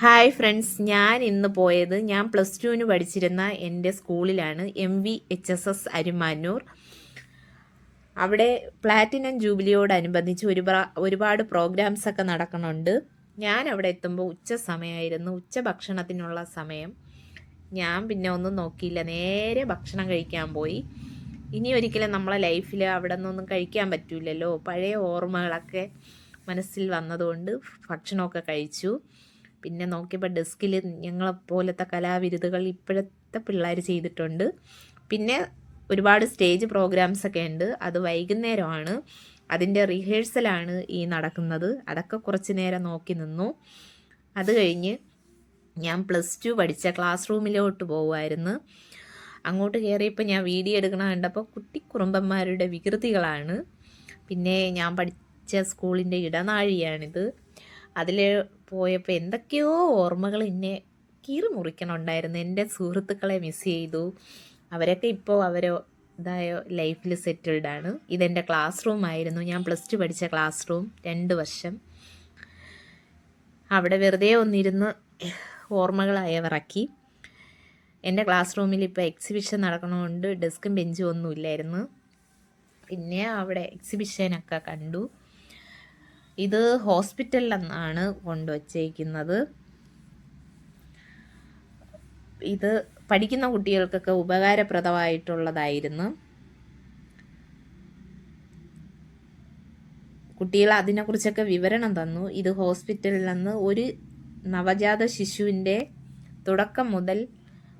Hi friends ഞാൻ ഇന്ന് പോയത് ഞാൻ പ്ലസ് ടുവിന് പഠിച്ചിരുന്ന എന്റെ സ്കൂളിലാണ് M V H S S Arimanoor. അവിടെ പ്ലാറ്റിനം ജൂബിലിയോടനുബന്ധിച്ച് ഒരുപാട് ഒരുപാട് പ്രോഗ്രാംസ് ഒക്കെ നടക്കുന്നുണ്ട് ഞാൻ അവിടെ എത്തുമ്പോൾ ഉച്ച സമയമായിരുന്നു ഉച്ച ഭക്ഷണത്തിനുള്ള സമയം. ഞാൻ പിന്നെ ഒന്നും നോക്കിയില്ല നേരെ ഭക്ഷണം കഴിക്കാൻ പോയി. ഇനി ഒരിക്കലും നമ്മളെ ലൈഫിൽ അവിടെ നിന്നൊന്നും കഴിക്കാൻ പറ്റില്ലല്ലോ പഴയ ഓർമ്മകളൊക്കെ മനസ്സിൽ വന്നതുകൊണ്ട് ഭക്ഷണമൊക്കെ കഴിച്ചു. പിന്നെ നോക്കിയപ്പോൾ ഡെസ്കിൽ ഞങ്ങളെപ്പോലത്തെ കലാവിരുതുകൾ ഇപ്പോഴത്തെ പിള്ളേർ ചെയ്തിട്ടുണ്ട്. പിന്നെ ഒരുപാട് സ്റ്റേജ് പ്രോഗ്രാംസ് ഒക്കെ ഉണ്ട്. അത് വൈകുന്നേരമാണ്. അതിന്റെ റിഹേഴ്സലാണ് ഈ നടക്കുന്നത്. അതൊക്കെ കുറച്ച് നേരം നോക്കി നിന്നു. അത് കഴിഞ്ഞ് ഞാൻ പ്ലസ് ടു പഠിച്ച ക്ലാസ് റൂമിലോട്ട് പോകുമായിരുന്നു അങ്ങോട്ട് കയറിയപ്പോൾ ഞാൻ വീഡിയോ എടുക്കണ കണ്ടപ്പോൾ കുട്ടിക്കുറുമ്പന്മാരുടെ വികൃതികളാണ്. പിന്നെ ഞാൻ പഠിച്ച സ്കൂളിന്റെ ഇടനാഴിയാണിത്. അതിൽ പോയപ്പോൾ എന്തൊക്കെയോ ഓർമ്മകൾ എന്നെ കീറി മുറിക്കണുണ്ടായിരുന്നു. എന്റെ സുഹൃത്തുക്കളെ മിസ് ചെയ്തു. അവരൊക്കെ ഇപ്പോൾ അവരോ ഇതായ ലൈഫിൽ സെറ്റിൽഡ് ആണ്. ഇതെന്റെ ക്ലാസ് റൂം ആയിരുന്നു. ഞാൻ പ്ലസ് ടു പഠിച്ച ക്ലാസ് റൂം രണ്ട് വർഷം. അവിടെ വെറുതെ ഒന്നിരുന്ന് ഓർമ്മകളായവിറക്കി. എന്റെ ക്ലാസ് റൂമിൽ ഇപ്പോൾ എക്സിബിഷൻ നടക്കണമുണ്ട് ഡെസ്കും ബെഞ്ചും ഒന്നും ഇല്ലായിരുന്നു പിന്നെ അവിടെ എക്സിബിഷനൊക്കെ കണ്ടു. ഇത് ഹോസ്പിറ്റലിൽ നിന്നാണ് കൊണ്ടുവച്ചേക്കുന്നത്. ഇത് പഠിക്കുന്ന കുട്ടികൾക്കൊക്കെ ഉപകാരപ്രദമായിട്ടുള്ളതായിരുന്നു. കുട്ടികൾ അതിനെക്കുറിച്ചൊക്കെ വിവരണം തന്നു. ഇത് ഹോസ്പിറ്റലിൽ നിന്ന് ഒരു നവജാത ശിശുവിന്റെ തുടക്കം മുതൽ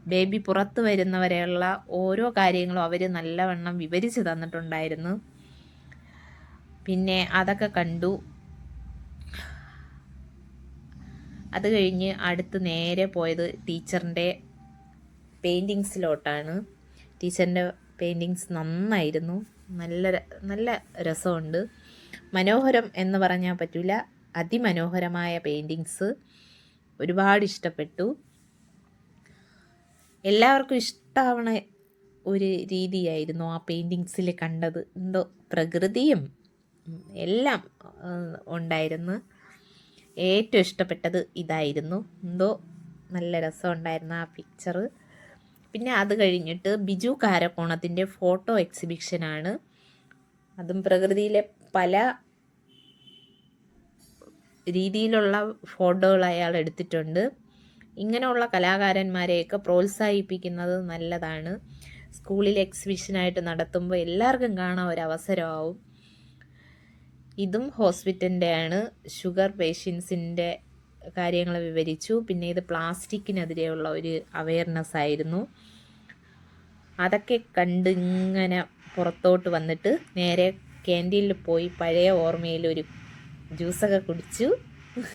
ബേബി പുറത്തു വരുന്നവരെയുള്ള ഓരോ കാര്യങ്ങളും അവർ നല്ലവണ്ണം വിവരിച്ച് തന്നിട്ടുണ്ടായിരുന്നു. പിന്നെ അതൊക്കെ കണ്ടു. അത് കഴിഞ്ഞ് അടുത്ത് നേരെ പോയത് ടീച്ചറിന്റെ പെയിന്റിങ്സിലോട്ടാണ്. ടീച്ചറിന്റെ പെയിന്റിങ്സ് നന്നായിരുന്നു. നല്ല നല്ല രസമുണ്ട്. മനോഹരം എന്ന് പറഞ്ഞാൽ പറ്റില്ല അതിമനോഹരമായ പെയിന്റിങ്സ് ഒരുപാട് ഇഷ്ടപ്പെട്ടു. എല്ലാവർക്കും ഇഷ്ടമാവണ ഒരു രീതിയായിരുന്നു ആ പെയിന്റിങ്സിൽ കണ്ടത്. എന്തോ പ്രകൃതിയും എല്ലാം ഉണ്ടായിരുന്നു. ഏറ്റവും ഇഷ്ടപ്പെട്ടത് ഇതായിരുന്നു. എന്തോ നല്ല രസമുണ്ടായിരുന്നു ആ പിക്ചർ പിന്നെ അത് കഴിഞ്ഞിട്ട് ബിജു കാരക്കോണത്തിന്റെ ഫോട്ടോ എക്സിബിഷനാണ് അതും പ്രകൃതിയിലെ പല രീതിയിലുള്ള ഫോട്ടോകൾ അയാൾ എടുത്തിട്ടുണ്ട്. ഇങ്ങനെയുള്ള കലാകാരന്മാരെയൊക്കെ പ്രോത്സാഹിപ്പിക്കുന്നത് നല്ലതാണ്. സ്കൂളിൽ എക്സിബിഷനായിട്ട് നടത്തുമ്പോൾ എല്ലാവർക്കും കാണാൻ ഒരു അവസരമാവും. ഇതും ഹോസ്പിറ്റലിന്റെ ആണ് ഷുഗർ പേഷ്യൻസിന്റെ കാര്യങ്ങൾ വിവരിച്ചു. പിന്നെ ഇത് പ്ലാസ്റ്റിക്കിനെതിരെയുള്ള ഒരു അവയർനെസ് ആയിരുന്നു. അതൊക്കെ കണ്ട് ഇങ്ങനെ പുറത്തോട്ട് വന്നിട്ട് നേരെ ക്യാന്റീനിൽ പോയി പഴയ ഓർമ്മയിൽ ഒരു ജ്യൂസൊക്കെ കുടിച്ചു.